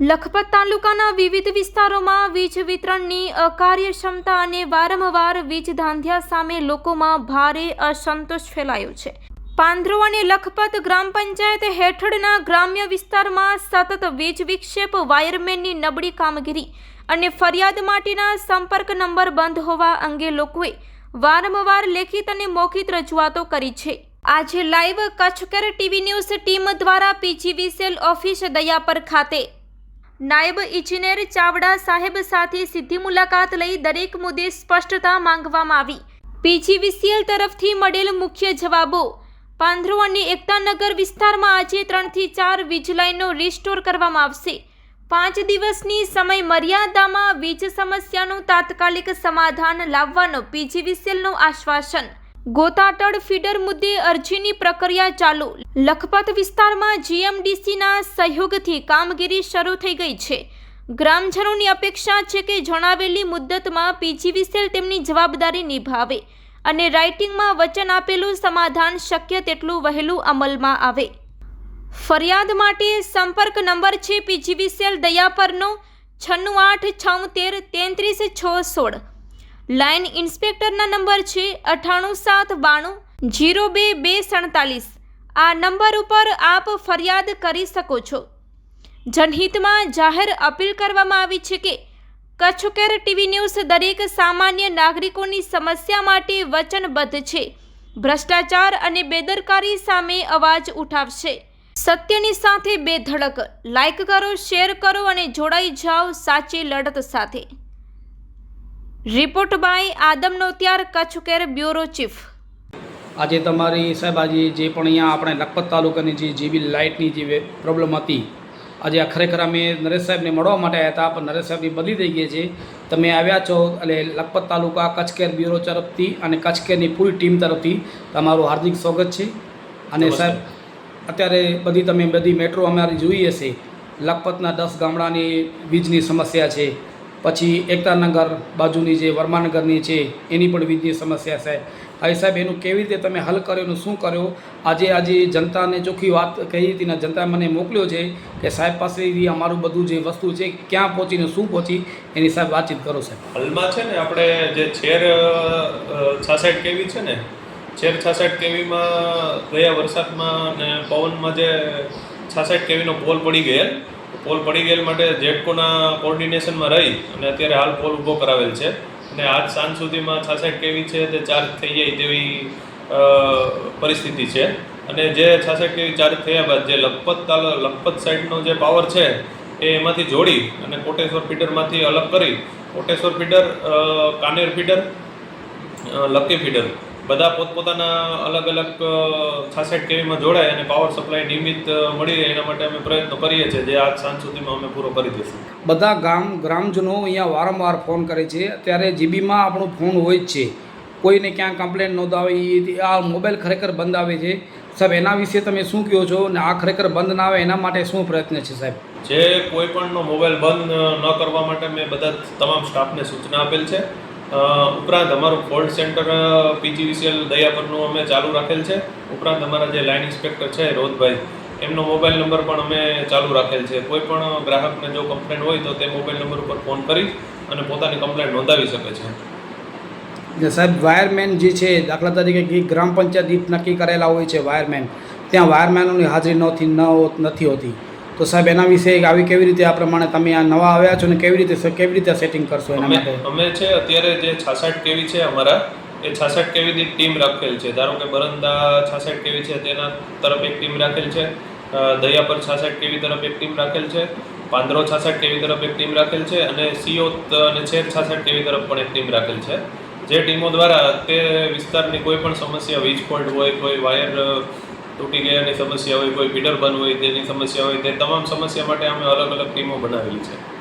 લખપત તાલુકાના વિવિધ વિસ્તારોમાં વીજ વિતરણની અકાર્યક્ષમતા અને વારંવાર વીજ ધાંધ્યા સામે લોકોમાં ભારે અસંતોષ ફેલાયો છે. પાંદરો અને લખપત ગ્રામ પંચાયત હેઠળના ગ્રામ્ય વિસ્તારમાં સતત વીજ વિક્ષેપ, વાયરમેનની નબળી કામગીરી અને ફરિયાદ માટેના સંપર્ક નંબર બંધ હોવા અંગે લોકોએ વારંવાર લેખિત અને મૌખિક રજૂઆતો કરી છે. આજે live Kutch care TV news team દ્વારા પીજીવીસીએલ ઓફિસ દયાપર ખાતે. નાયબ ઇજનેર ચાવડા સાહેબ સાથે સીધી મુલાકાત લઈ દરેક મુદ્દે સ્પષ્ટતા માંગવામાં આવી. પીજીવીસીએલ તરફથી મળેલ મુખ્ય જવાબો પાંધરો અને એકતાનગર વિસ્તારમાં આજે ત્રણથી ચાર વીજ લાઈનો રિસ્ટોર કરવામાં આવશે. પાંચ દિવસની સમય મર્યાદામાં વીજ સમસ્યાનું તાત્કાલિક સમાધાન લાવવાનો પીજીવીસીએલનું આશ્વાસન. ગોતાટડ ફીડર મુદ્દે અરજીની પ્રક્રિયા ચાલુ. લખપત વિસ્તારમાં જીએમડીસીના સહયોગથી કામગીરી શરૂ થઈ ગઈ છે. ગ્રામજનોની અપેક્ષા છે કે જણાવેલી મુદ્દતમાં પીજીવીસીએલ તેમની જવાબદારી નિભાવે અને રાઇટિંગમાં વચન આપેલું સમાધાન શક્ય તેટલું વહેલું અમલમાં આવે. ફરિયાદ માટે સંપર્ક નંબર છે પીજીવીસીએલ દયાપરનો છન્નું આઠ છોતેર તેત્રીસ છ સોળ. લાઇન ઇન્સ્પેક્ટરના નંબર છે અઠ્ઠાણું સાત બાણું જીરો બે બે સડતાલીસ. આ નંબર ઉપર આપ ફરિયાદ કરી શકો છો. જનહિતમાં જાહેર અપીલ કરવામાં આવી છે કે કચ્છકેર ટીવી ન્યૂઝ દરેક સામાન્ય નાગરિકોની સમસ્યા માટે વચનબદ્ધ છે. ભ્રષ્ટાચાર અને બેદરકારી સામે અવાજ ઉઠાવશે. સત્યની સાથે બે ધડક. લાઈક કરો, શેર કરો અને જોડાઈ જાઓ સાચી લડત સાથે. Report by Adam Notiyar Kutch care bureau chief. આજે તમારી સાહેબ આજે જે પણ અહીંયા આપણે લખપત તાલુકાની જે જેવી લાઇટની જે પ્રોબ્લેમ હતી આજે આ ખરેખર અમે નરેશ સાહેબને મળવા માટે આવ્યા હતા પણ નરેશ સાહેબની બદલી થઈ ગઈ છે. તમે આવ્યા છો એટલે લખપત તાલુકા કચ્છ કેર બ્યુરો તરફથી અને કચ્છ કેરની પૂરી ટીમ તરફથી તમારું હાર્દિક સ્વાગત છે. અને સાહેબ અત્યારે બધી તમે બધી મેટ્રો અમારી જોઈએ છે લખપતના દસ ગામડાની વીજની સમસ્યા છે. પછી એકતાનગર બાજુની જે વર્માનગરની છે, એની પણ વીજની સમસ્યા છે. હવે સાહેબ, એનું કેવી રીતે તમે હલ કર્યો એનું શું કર્યો? આજે આજે જનતાને ચોખ્ખી વાત કહી હતી ને જનતાએ મને મોકલ્યો છે કે સાહેબ પાસેથી અમારું બધું જે વસ્તુ છે, ક્યાં પહોંચીને શું પહોંચી, એની સાહેબ વાતચીત કરો સાહેબ. હલમાં છે ને આપણે જે છેર છાસઠ કેવી છે ને? છેર છાસઠ કેવીમાં ગયા વરસાદમાં ને પવનમાં જે છાસઠ કેવીનો પોલ પડી ગયેલ? પોલ પડી ગયેલ માટે જેટકોના કોર્ડિનેશનમાં રહી અને અત્યારે હાલ પોલ ઊભો કરાવેલ છે. અને આજ સાંજ સુધીમાં છાસઠ કેવી છે તે ચાર્જ થઈ જાય તેવી પરિસ્થિતિ છે. અને જે છાસઠ કેવી ચાર્જ થયા બાદ જે લખપત તાલ, લખપત સાઈડનો જે પાવર છે એ એમાંથી જોડી અને કોટેશ્વર ફીડરમાંથી અલગ કરી. Koteshwar feeder Kaner feeder lucky feeder. બધા પોતપોતાના અલગ અલગ છાસઠ કેવીમાં જોડાય અને પાવર સપ્લાય નિયમિત મળી રહે એના માટે અમે પ્રયત્નો કરીએ છીએ જે આજ સાંજ સુધીમાં અમે પૂરો કરી દઈશું. બધા ગામ ગ્રામજનો અહીંયા વારંવાર ફોન કરે છે. અત્યારે જીબીમાં આપણો ફોન હોય જ છે. કોઈને ક્યાં કમ્પ્લેન નોંધાવી આ મોબાઈલ ખરેખર બંધ આવે છે. સાહેબ એના વિશે તમે શું કહો છો અને આ ખરેખર બંધ ના આવે એના માટે શું પ્રયત્ન છે સાહેબ? જે કોઈ પણનો મોબાઈલ બંધ ન કરવા માટે મેં બધા તમામ સ્ટાફને સૂચના આપેલ છે. ઉપરાંત અમારું કોલ્ડ સેન્ટર પીજીવીસીએલ દયાપરનું અમે ચાલુ રાખેલ છે. ઉપરાંત અમારા જે લાઇન ઇન્સ્પેક્ટર છે રોધભાઈ એમનો મોબાઈલ નંબર પણ અમે ચાલુ રાખેલ છે. કોઈ પણ ગ્રાહકને જો કમ્પ્લેન હોય તો તે મોબાઈલ નંબર ઉપર ફોન કરી અને પોતાની કમ્પ્લેન નોંધાવી શકે છે. સાહેબ, વાયરમેન જે છે, દાખલા તરીકે ગ્રામ પંચાયત નક્કી કરેલા હોય છે વાયરમેન, ત્યાં વાયરમેનોની હાજરી નથી ન નથી હોતી. તો સાહેબ એના વિશે આવી કેવી રીતે આ પ્રમાણે તમે આ નવા આવ્યા છો ને કેવી રીતે કેવી રીતે સેટિંગ કરશો એના માટે? અમે છે અત્યારે જે છાસઠ કેવી છે અમારા એ છાસઠ કેવીની ટીમ રાખેલ છે. ધારો કે બરંદા છાસઠ કેવી છે તેના તરફ એક ટીમ રાખેલ છે દયાપર છાસઠ કેવી તરફ એક ટીમ રાખેલ છે પાંદરો છાસઠ કેવી તરફ એક ટીમ રાખેલ છે અને સીઓ અને છેર છાસઠ કેવી તરફ પણ એક ટીમ રાખેલ છે. જે ટીમો દ્વારા તે વિસ્તારની કોઈ પણ સમસ્યા વીજ ફોલ્ટ હોય કોઈ વાયર તૂટી ગયાની સમસ્યા હોય, કોઈ પીડર બંધ હોય તેની સમસ્યા હોય, તે તમામ સમસ્યા માટે અમે અલગ અલગ ટીમો બનાવેલી છે.